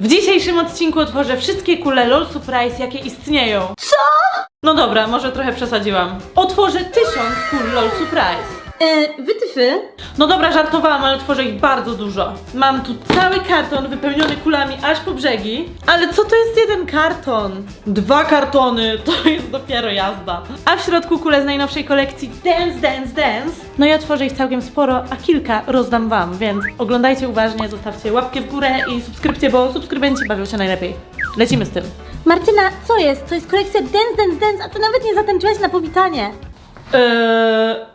W dzisiejszym odcinku otworzę wszystkie kule LOL Surprise, jakie istnieją. Co? No dobra, może trochę przesadziłam. Otworzę tysiąc kul LOL Surprise. Yy, wytyfy? No dobra, żartowałam, ale tworzę ich bardzo dużo. Mam tu cały karton wypełniony kulami aż po brzegi. Ale co to jest jeden karton? Dwa kartony, to jest dopiero jazda. A w środku kule z najnowszej kolekcji Dance, Dance, Dance. No i otworzę ich całkiem sporo, a kilka rozdam wam, więc oglądajcie uważnie, zostawcie łapkę w górę i subskrypcję, bo subskrybenci bawią się najlepiej. Lecimy z tym. Martyna, co jest? To jest kolekcja Dance Dance Dance, a ty nawet nie zatańczyłaś na powitanie. Eee...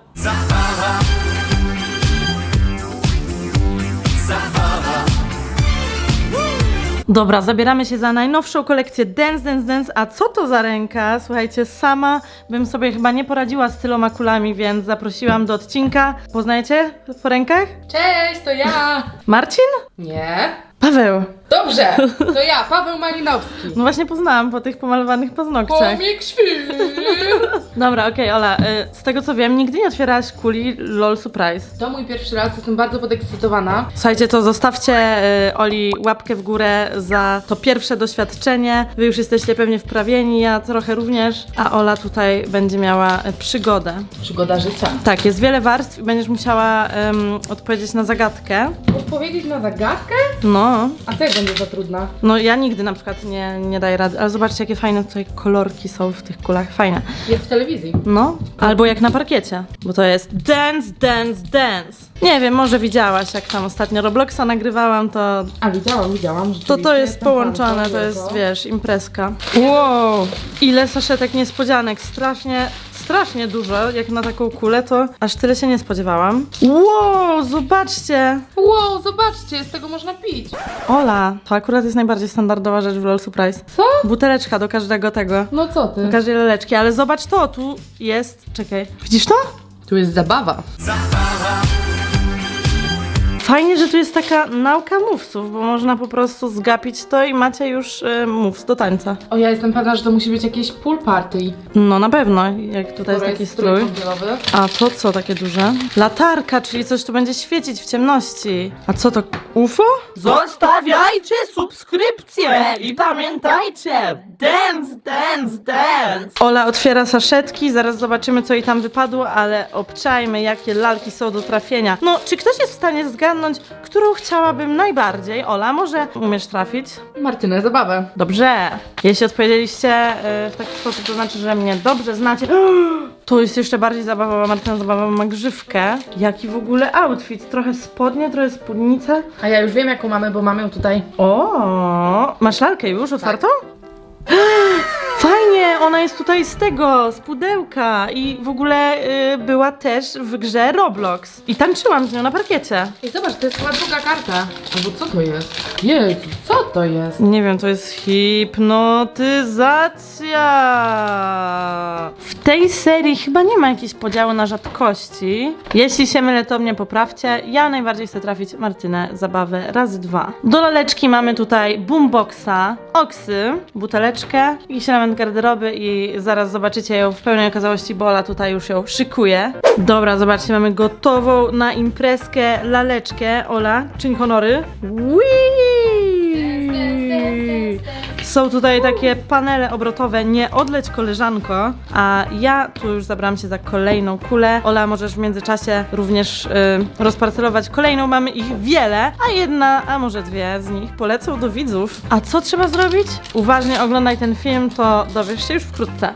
Dobra, zabieramy się za najnowszą kolekcję Dance Dance Dance. A co to za ręka? Słuchajcie, sama bym sobie chyba nie poradziła z tyloma kulami, więc zaprosiłam do odcinka. Poznajecie po rękach? Cześć, to ja! Marcin? Nie. Paweł. Dobrze, to ja, Paweł Malinowski. No właśnie poznałam po tych pomalowanych paznokciach. Komik świr! Dobra, okej, Ola, y, z tego co wiem, nigdy nie otwierałaś kuli LOL Surprise. To mój pierwszy raz, jestem bardzo podekscytowana. Słuchajcie, to zostawcie y, Oli łapkę w górę za to pierwsze doświadczenie. Wy już jesteście pewnie wprawieni, ja trochę również, a Ola tutaj będzie miała y, przygodę. Przygoda życia. Tak, jest wiele warstw i będziesz musiała ym, odpowiedzieć na zagadkę. Odpowiedzieć na zagadkę? No, A co jak będzie za trudna? no ja nigdy na przykład nie, nie daję rady, ale zobaczcie jakie fajne tutaj kolorki są w tych kulach, fajne. Jak w telewizji. No, albo jak na parkiecie, bo to jest dance, dance, dance. Nie wiem, może widziałaś, jak tam ostatnio Robloxa nagrywałam, to A widziałam, widziałam. To to jest połączone, to jest, wiesz, imprezka. Wow! Ile saszetek niespodzianek, strasznie, strasznie dużo, jak na taką kulę, to aż tyle się nie spodziewałam. Wow, zobaczcie! Wow, zobaczcie, z tego można pić. Ola, to akurat jest najbardziej standardowa rzecz w LOL Surprise. Co? Buteleczka do każdego tego, No co ty? do każdej leleczki, ale zobacz to, tu jest, czekaj, widzisz to? Tu jest zabawa. Fajnie, że tu jest taka nauka mówców, bo można po prostu zgapić to i macie już y, moves do tańca. O, ja jestem pewna, że to musi być jakieś pool party. No na pewno, jak tutaj jest taki strój strój. kąpielowy. A to co takie duże? Latarka, czyli coś tu będzie świecić w ciemności. A co to? UFO? Zostawiajcie subskrypcję i pamiętajcie, dance, dance, dance. Ola otwiera saszetki, zaraz zobaczymy co jej tam wypadło, ale obczajmy jakie lalki są do trafienia. No, czy ktoś jest w stanie zgadnąć, którą chciałabym najbardziej? Ola, może umiesz trafić? Martynę, zabawę. Dobrze. Jeśli odpowiedzieliście y, w taki sposób, to znaczy, że mnie dobrze znacie. To jest jeszcze bardziej zabawowa, Martyna zabawa ma grzywkę. Jaki w ogóle outfit? Trochę spodnie, trochę spódnica. A ja już wiem, jaką mamy, bo mamy ją tutaj. O, masz lalkę już otwartą? Fajnie, ona jest tutaj z tego, z pudełka i w ogóle y, była też w grze Roblox. I tańczyłam z nią na parkiecie. I zobacz, to jest chyba druga karta. Albo co to jest? Jezu, co to jest? Nie wiem, to jest hipnotyzacja. W tej serii chyba nie ma jakiegoś podziału na rzadkości. Jeśli się mylę, to mnie poprawcie. Ja najbardziej chcę trafić Martynę zabawę razy dwa. Do laleczki mamy tutaj boomboxa, oksy, buteleczkę, jakiś element garderoby i zaraz zobaczycie ją w pełnej okazałości, Ola tutaj już ją szykuje. Dobra, zobaczcie, mamy gotową na imprezkę laleczkę. Ola, czyń honory. Whee! Są tutaj takie panele obrotowe, nie odleć koleżanko, a ja tu już zabrałam się za kolejną kulę. Ola, możesz w międzyczasie również y, rozparcelować kolejną, mamy ich wiele, a jedna, a może dwie z nich polecą do widzów. A co trzeba zrobić? Uważnie oglądaj ten film, to dowiesz się już wkrótce.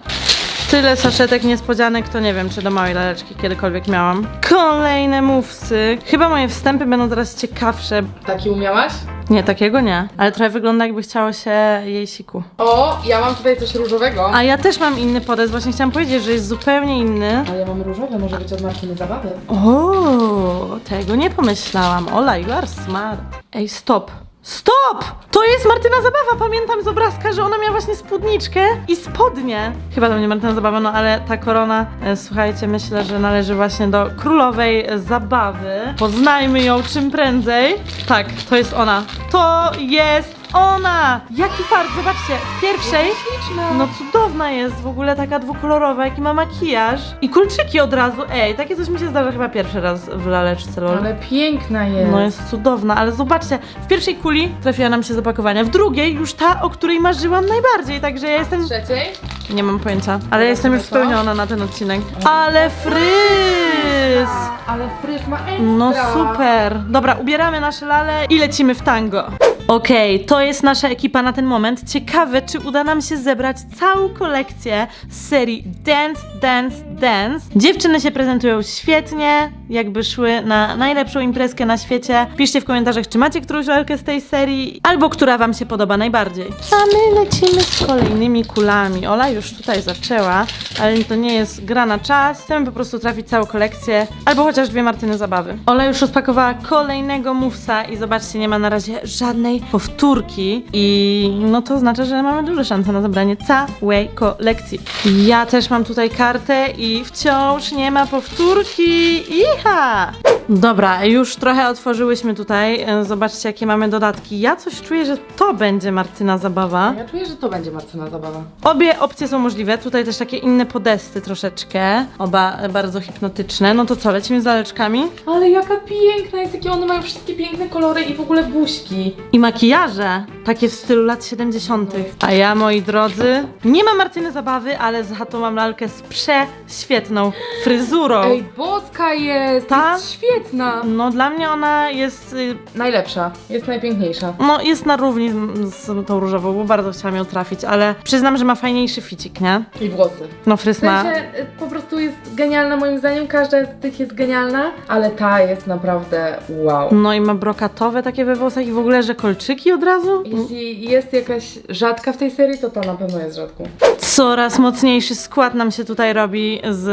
Tyle saszetek niespodzianek, to nie wiem, czy do małej laleczki kiedykolwiek miałam. Kolejne mówsy. Chyba moje wstępy będą teraz ciekawsze. Taki umiałaś? Nie, takiego nie. Ale trochę wygląda jakby chciało się jej siku. O, ja mam tutaj coś różowego. A ja też mam inny podest, właśnie chciałam powiedzieć, że jest zupełnie inny. A ja mam różowe, może być od Martyny zabawy. O, tego nie pomyślałam. Ola, you are smart. Ej, stop. Stop! To jest Martyna Zabawa, pamiętam z obrazka, że ona miała właśnie spódniczkę i spodnie. Chyba to nie Martyna Zabawa, no ale ta korona, e, słuchajcie, myślę, że należy właśnie do królowej zabawy. Poznajmy ją czym prędzej. Tak, to jest ona. To jest ona! Jaki fart, zobaczcie, w pierwszej Śliczna. no cudowna jest, w ogóle taka dwukolorowa, jaki ma makijaż. I kulczyki od razu, ej, takie coś mi się zdarza chyba pierwszy raz w laleczce lol. Ale piękna jest. No jest cudowna, ale zobaczcie, w pierwszej kuli trafiła nam się z opakowania, w drugiej już ta, o której marzyłam najbardziej, także ja jestem... Trzeciej? Nie mam pojęcia, ale ja jestem już spełniona na ten odcinek. Ale fryz! Ale fryz ma ekstra. No super. Dobra, ubieramy nasze lale i lecimy w tango. Okej, to jest nasza ekipa na ten moment. Ciekawe, czy uda nam się zebrać całą kolekcję z serii Dance, Dance, Dance. Dziewczyny się prezentują świetnie, jakby szły na najlepszą imprezkę na świecie. Piszcie w komentarzach, czy macie którąś lalkę z tej serii, albo która wam się podoba najbardziej. A my lecimy z kolejnymi kulami. Ola już tutaj zaczęła, ale to nie jest gra na czas. Chcemy po prostu trafić całą kolekcję, albo chociaż dwie Martyny zabawy. Ola już rozpakowała kolejnego mówca i zobaczcie, nie ma na razie żadnej powtórki i no to znaczy, że mamy duże szanse na zebranie całej kolekcji. Ja też mam tutaj kartę i wciąż nie ma powtórki. Iha! Dobra, już trochę otworzyłyśmy tutaj. E, Zobaczcie, jakie mamy dodatki. Ja coś czuję, że to będzie Martyna zabawa. Ja czuję, że to będzie Martyna zabawa. Obie opcje są możliwe. Tutaj też takie inne podesty troszeczkę. Oba bardzo hipnotyczne. No to co, lecimy z laleczkami? Ale jaka piękna jest, jakie one mają wszystkie piękne kolory i w ogóle buźki. I makijaże, takie w stylu lat 70. A ja, moi drodzy, nie mam Martyny zabawy, ale za to mam lalkę z prześwietną fryzurą. Ej, boska jest, Ta? jest świetna. No dla mnie ona jest, y, Najlepsza, jest najpiękniejsza. no jest na równi z, z tą różową, bo bardzo chciałam ją trafić, ale przyznam, że ma fajniejszy ficik, nie? I włosy. No fryz W ma... sensie y, po prostu jest genialna moim zdaniem, każda z tych jest genialna, ale ta jest naprawdę wow. No i ma brokatowe takie we włosach i w ogóle, że kolczyki od razu? Jeśli jest jakaś rzadka w tej serii, to ta na pewno jest rzadką. Coraz mocniejszy skład nam się tutaj robi z...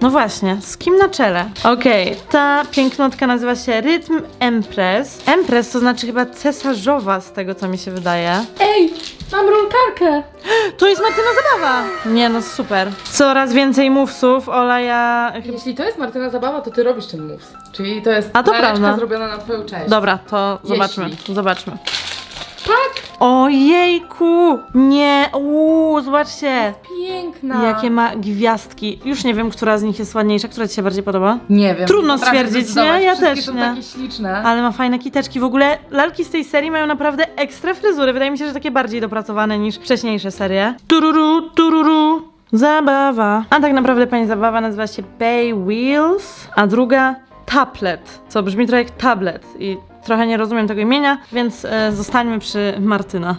No właśnie, z kim na czele? Okej, ta pięknotka nazywa się Rytm Empress. Empress to znaczy chyba cesarzowa z tego, co mi się wydaje. Ej, mam rolkarkę! To jest Martyna Zabawa! Nie no, super. Coraz więcej mówców, Ola, ja... Jeśli to jest Martyna Zabawa, to ty robisz ten moves. Czyli to jest A to laleczka prawda. zrobiona na twoją cześć. Dobra, to Jeśli. zobaczmy, zobaczmy. Tak! Ojejku! Nie, uuu, zobaczcie! Piękna! Jakie ma gwiazdki. Już nie wiem, która z nich jest ładniejsza, która ci się bardziej podoba. Nie wiem. Trudno potrafię stwierdzić, zdecydować. nie? Ja Wszystkie też są nie. takie śliczne. Ale ma fajne kiteczki. W ogóle lalki z tej serii mają naprawdę ekstra fryzury. Wydaje mi się, że takie bardziej dopracowane niż wcześniejsze serie. Tururu, tururu. Zabawa. A tak naprawdę pani zabawa nazywa się Bay Wheels, a druga Tablet, co brzmi trochę jak tablet i trochę nie rozumiem tego imienia, więc e, zostańmy przy Martyna.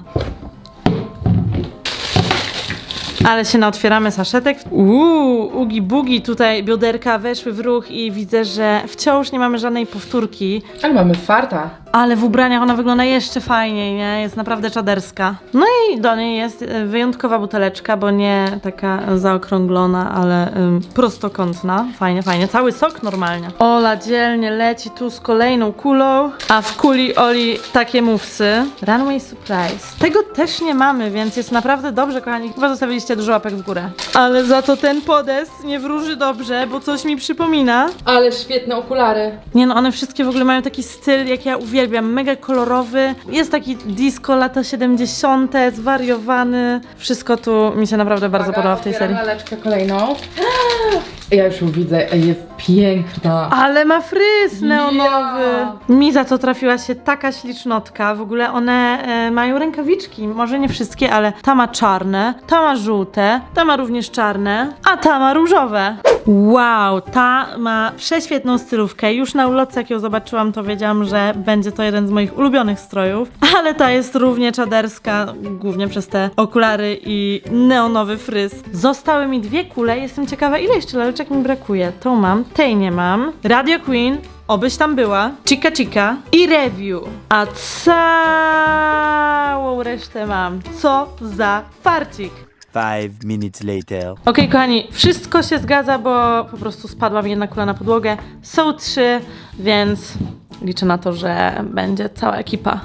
Ale się naotwieramy saszetek. Uuu, ugi bugi, tutaj bioderka weszły w ruch i widzę, że wciąż nie mamy żadnej powtórki. Ale mamy farta. Ale w ubraniach ona wygląda jeszcze fajniej, nie? Jest naprawdę czaderska. No i do niej jest e, wyjątkowa buteleczka, bo nie taka zaokrąglona, ale ym, prostokątna. Fajnie, fajnie. Cały sok normalnie. Ola dzielnie leci tu z kolejną kulą, a w kuli Oli takie mówsy. Runway Surprise. Tego też nie mamy, więc jest naprawdę dobrze, kochani. Chyba zostawiliście dużo łapek w górę. Ale za to ten podest nie wróży dobrze, bo coś mi przypomina. Ale świetne okulary. Nie no, one wszystkie w ogóle mają taki styl, jak ja uwielbiam, mega kolorowy. Jest taki disco lata 70., zwariowany. Wszystko tu mi się naprawdę bardzo podoba w tej serii. laleczkę kolejną. Ja już ją widzę, Ej, jest piękna. Ale ma fryz neonowy. Ja. Mi za to trafiła się taka ślicznotka. W ogóle one e, mają rękawiczki. Może nie wszystkie, ale ta ma czarne, ta ma żółte, ta ma również czarne, a ta ma różowe. Wow, ta ma prześwietną stylówkę. Już na ulotce, jak ją zobaczyłam, to wiedziałam, że będzie to jeden z moich ulubionych strojów. Ale ta jest równie czaderska, głównie przez te okulary i neonowy fryz. Zostały mi dwie kule. Jestem ciekawa, ile jeszcze laleczek mi brakuje. Tą mam, tej nie mam. Radio Queen, Obyś tam była, Chica Chica i Review. A całą resztę mam. Co za farcik. Five minutes later. Okej, kochani, wszystko się zgadza, bo po prostu spadła mi jedna kula na podłogę. Są trzy, więc liczę na to, że będzie cała ekipa.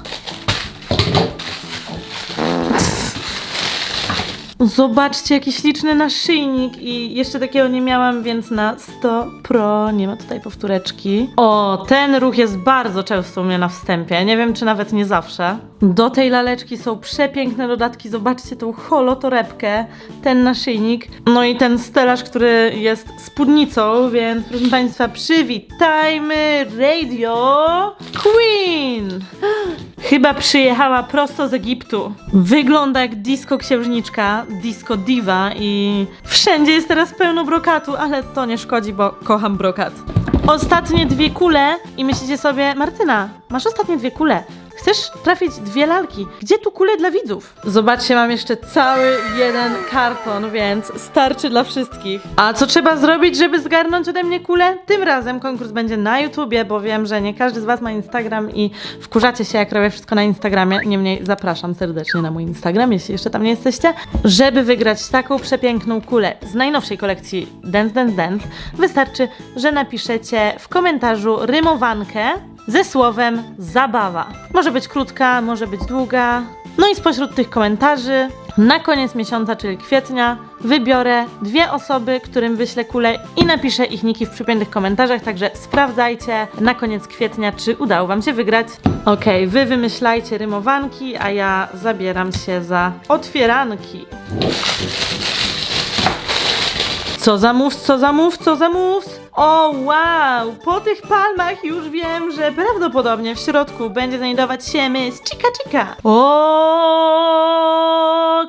Zobaczcie, jaki śliczny naszyjnik i jeszcze takiego nie miałam, więc na 100 pro nie ma tutaj powtóreczki. O, ten ruch jest bardzo często u mnie na wstępie, nie wiem czy nawet nie zawsze. Do tej laleczki są przepiękne dodatki, zobaczcie tą holotorebkę, ten naszyjnik, no i ten stelaż, który jest spódnicą, więc proszę Państwa, przywitajmy Radio Queen! Chyba przyjechała prosto z Egiptu. Wygląda jak disco księżniczka, disco diva i wszędzie jest teraz pełno brokatu, ale to nie szkodzi, bo kocham brokat. Ostatnie dwie kule i myślicie sobie, Martyna, masz ostatnie dwie kule. Chcesz trafić dwie lalki. Gdzie tu kule dla widzów? Zobaczcie, mam jeszcze cały jeden karton, więc starczy dla wszystkich. A co trzeba zrobić, żeby zgarnąć ode mnie kulę? Tym razem konkurs będzie na YouTubie, bo wiem, że nie każdy z Was ma Instagram i wkurzacie się, jak robię wszystko na Instagramie. Niemniej zapraszam serdecznie na mój Instagram, jeśli jeszcze tam nie jesteście. Żeby wygrać taką przepiękną kulę z najnowszej kolekcji Dance Dance Dance, wystarczy, że napiszecie w komentarzu rymowankę ze słowem zabawa. Może być krótka, może być długa. No i spośród tych komentarzy na koniec miesiąca, czyli kwietnia, wybiorę dwie osoby, którym wyślę kulę i napiszę ich niki w przypiętych komentarzach, także sprawdzajcie na koniec kwietnia, czy udało Wam się wygrać. Okej, Wy wymyślajcie rymowanki, a ja zabieram się za otwieranki. Co za mów, co za mów, co za mów? O wow! Po tych palmach już wiem, że prawdopodobnie w środku będzie znajdować się mys Chica Chica. O,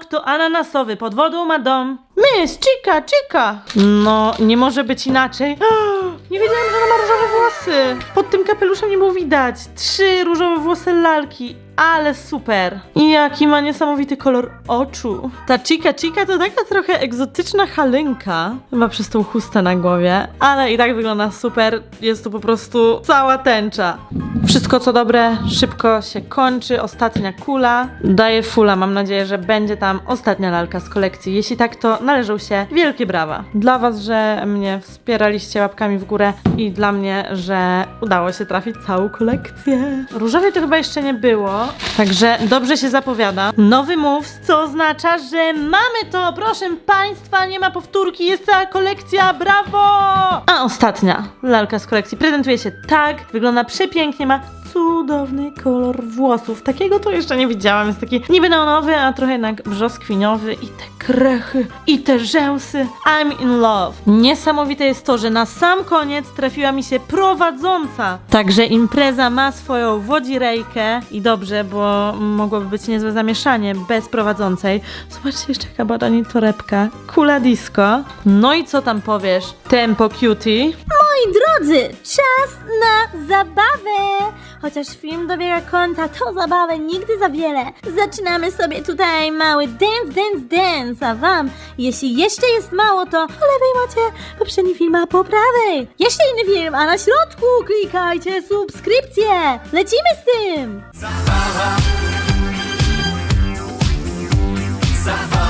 kto ananasowy pod wodą ma dom? Mys Chica Chica. No, nie może być inaczej. Nie wiedziałam, że ona ma różowe włosy. Pod tym kapeluszem nie było widać. Trzy różowe włosy lalki. Ale super. I jaki ma niesamowity kolor oczu. Ta Chica Chica to taka trochę egzotyczna halynka. Chyba przez tą chustę na głowie. Ale i tak wygląda super. Jest tu po prostu cała tęcza. Wszystko co dobre szybko się kończy. Ostatnia kula. Daję fula. Mam nadzieję, że będzie tam ostatnia lalka z kolekcji. Jeśli tak, to należą się wielkie brawa. Dla Was, że mnie wspieraliście łapkami w górę i dla mnie, że udało się trafić całą kolekcję. Różowej to chyba jeszcze nie było. Także dobrze się zapowiada. Nowy moves, co oznacza, że mamy to, proszę Państwa, nie ma powtórki, jest cała kolekcja, brawo! A ostatnia lalka z kolekcji prezentuje się tak, wygląda przepięknie, ma cudowny kolor włosów. Takiego to jeszcze nie widziałam. Jest taki niby neonowy, a trochę jednak brzoskwiniowy. I te krechy, i te rzęsy. I'm in love. Niesamowite jest to, że na sam koniec trafiła mi się prowadząca. Także impreza ma swoją wodzirejkę. I dobrze, bo mogłoby być niezłe zamieszanie bez prowadzącej. Zobaczcie jeszcze jaka badanie torebka. Kula disco. No i co tam powiesz? Tempo cutie. Moi drodzy, czas na zabawę! Chociaż film dobiega końca, to zabawę nigdy za wiele. Zaczynamy sobie tutaj mały dance, dance, dance, a wam, jeśli jeszcze jest mało, to po lewej macie poprzedni film, a po prawej jeszcze inny film, a na środku klikajcie subskrypcję. Lecimy z tym! Zabawa. Zabawa.